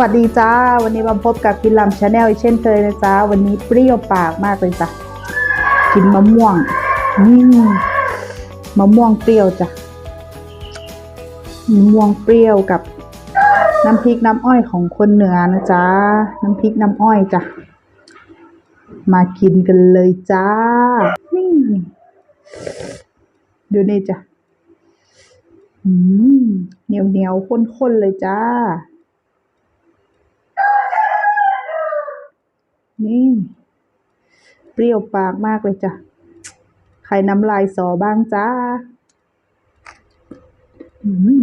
วัสดีจ้า วันนี้มาพบกับกินลำชาแนลอีกเช่นเคยนะจ้า วันนี้เปรี้ยวปากมากเลยจ้ะกินมะม่วงอืมมะม่วงเปรี้ยวจ้ะมะม่วงเปรี้ยวกับน้ำพริกน้ำอ้อยของคนเหนือนะจ๊ะน้ำพริกน้ำอ้อยจ้ะมากินกันเลยจ้านี่ดูนี่จ้ะอืมเหนียวเหนียวข้นๆเลยจ้า นี่ เปรี้ยวปากมากเลยจ้ะ ใครน้ำลายสอบ้างจ้าอืม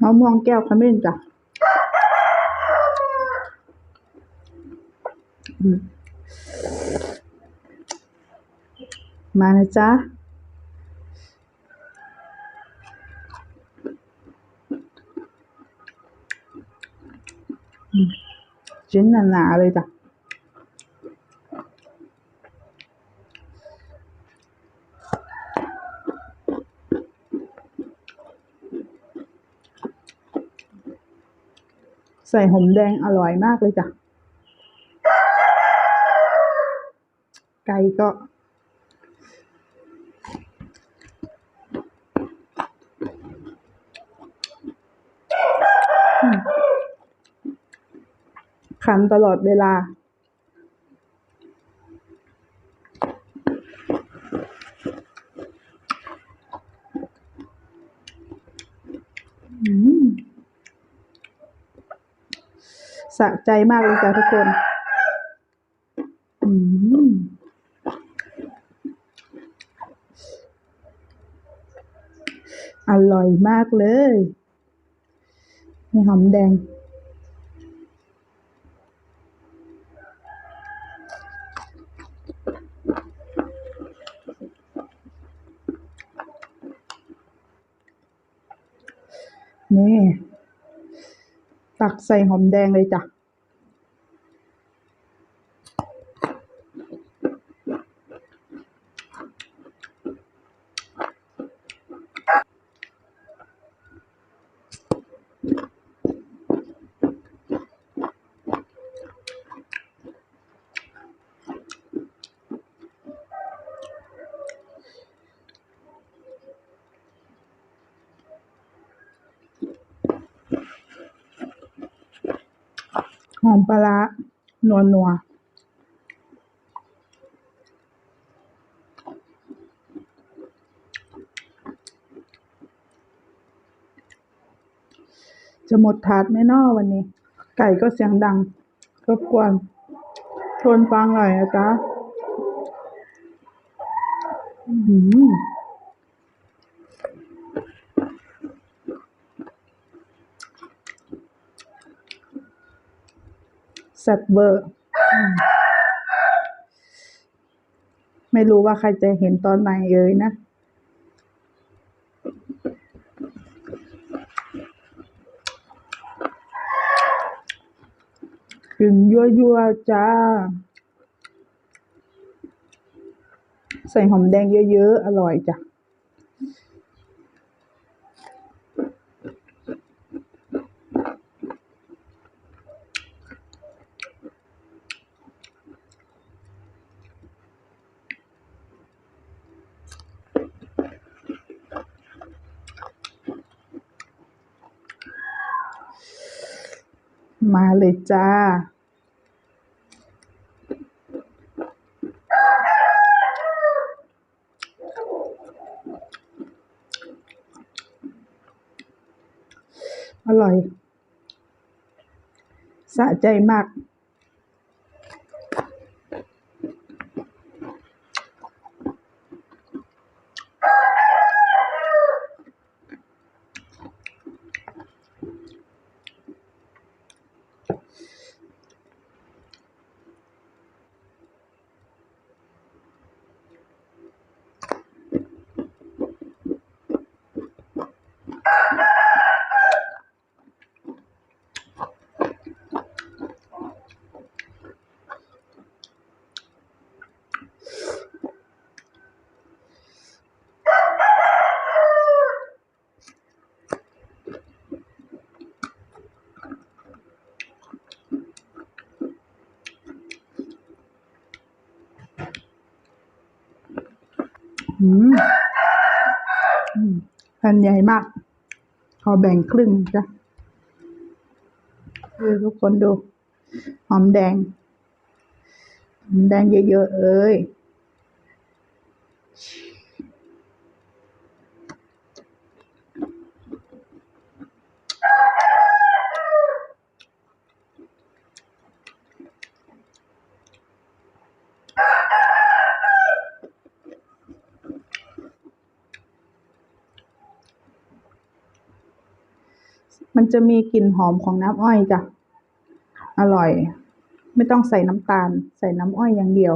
มะม่วงแก้วขมิ้นจ้ะมานะจ๊ะ ชิ้นหนาๆเลยจ้ะใส่หอมแดงอร่อยมากเลยจ้ะ ไก่ก็ อืมันตลอดเวลา สะใจมากเลยจ้ะทุกคนอร่อยมากเลย หอมแดง นี่ ตักใส่หอมแดงเลยจ้ะ หอมปลาร้านัวนัวจะหมดถาดไหมนอวันนี้ ไก่ก็เสียงดังรบกวนชวนฟังหน่อยนะจ๊ะ อื้อหือแซ่บเบอร์ไม่รู้ว่าใครจะเห็นตอนไหนเอ่ยนะถึงยั่วยั่วๆจ้า ใส่หอมแดงเยอะๆ อร่อยจ้ะ มาเลยจ้า อร่อย สะใจมาก แผ่นใหญ่มาก ขอแบ่งครึ่งจ้ะดูทุกคนดู หอมแดง หอมแดงเยอะๆเอ้ย มันจะมีกลิ่นหอมของน้ำอ้อยจ้ะ อร่อย ไม่ต้องใส่น้ำตาล ใส่น้ำอ้อยอย่างเดียว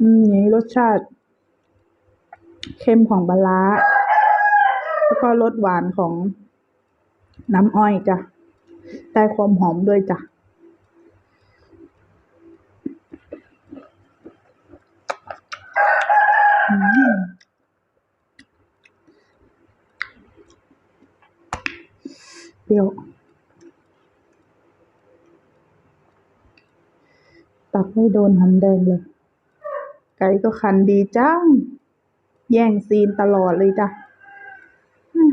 อืมนี้รสชาติ เค็มของปลาร้าแล้วก็รสหวานของน้ำอ้อยจ้ะ ได้ความหอมด้วยจ้ะ อืม เปรี้ยว ตักไม่โดนหอมแดงเลย ไก่ก็คันดีจังแย่งซีนตลอดเลยจ้ะอืม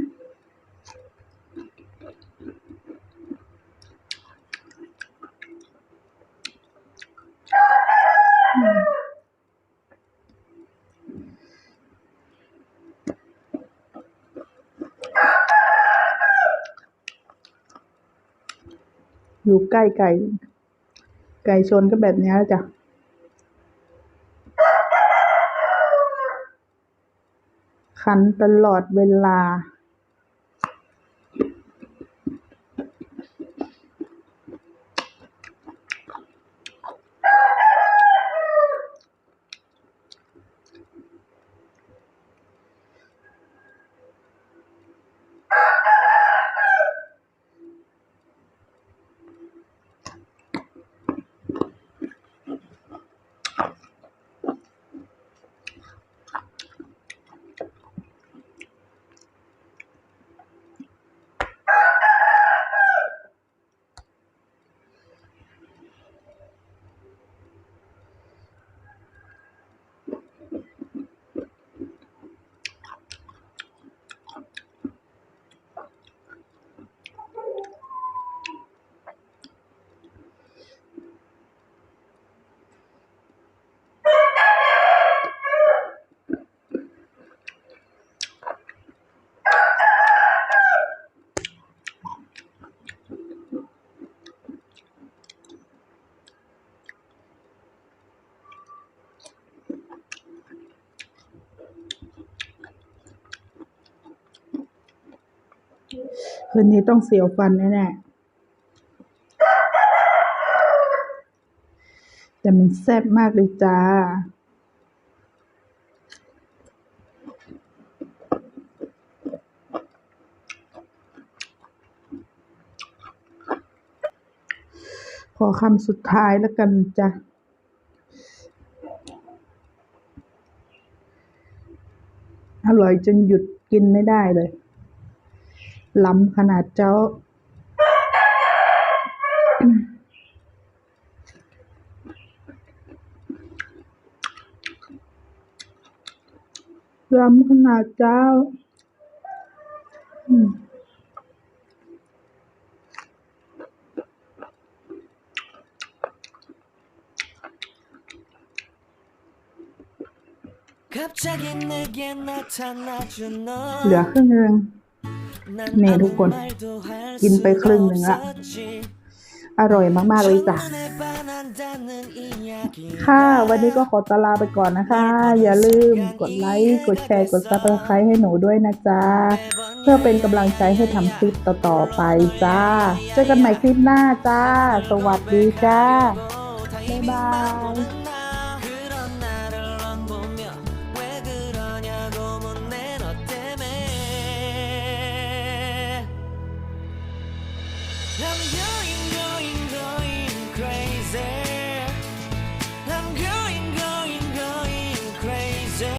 อยู่ใกล้ไก่ ไก่ชนก็แบบนี้ยจ้ะคันตลอดเวลา คืนนี้ต้องเสียวฟันแน่ๆแต่มันแซ่บมากเลยจ้า ขอคำสุดท้ายแล้วกันจ้ะอร่อยจนหยุดกินไม่ได้เลย ล้ำขนาดเจ้า ล้ำขนาดเจ้าเหลือครึ่งเอน นี่ทุกคน กินไปครึ่งหนึ่งละอร่อยมากๆเลยจ้ะ ค่ะวันนี้ก็ขอตลาไปก่อนนะคะ อย่าลืมกดไลค์กดแชร์กดซับสไครต์ให้หนูด้วยนะจ๊ะ เพื่อเป็นกำลังใจให้ทำคลิปต่อๆไปจ้า เจอกันใหม่คลิปหน้าจ้า สวัสดีจ้า บ๊ายบาย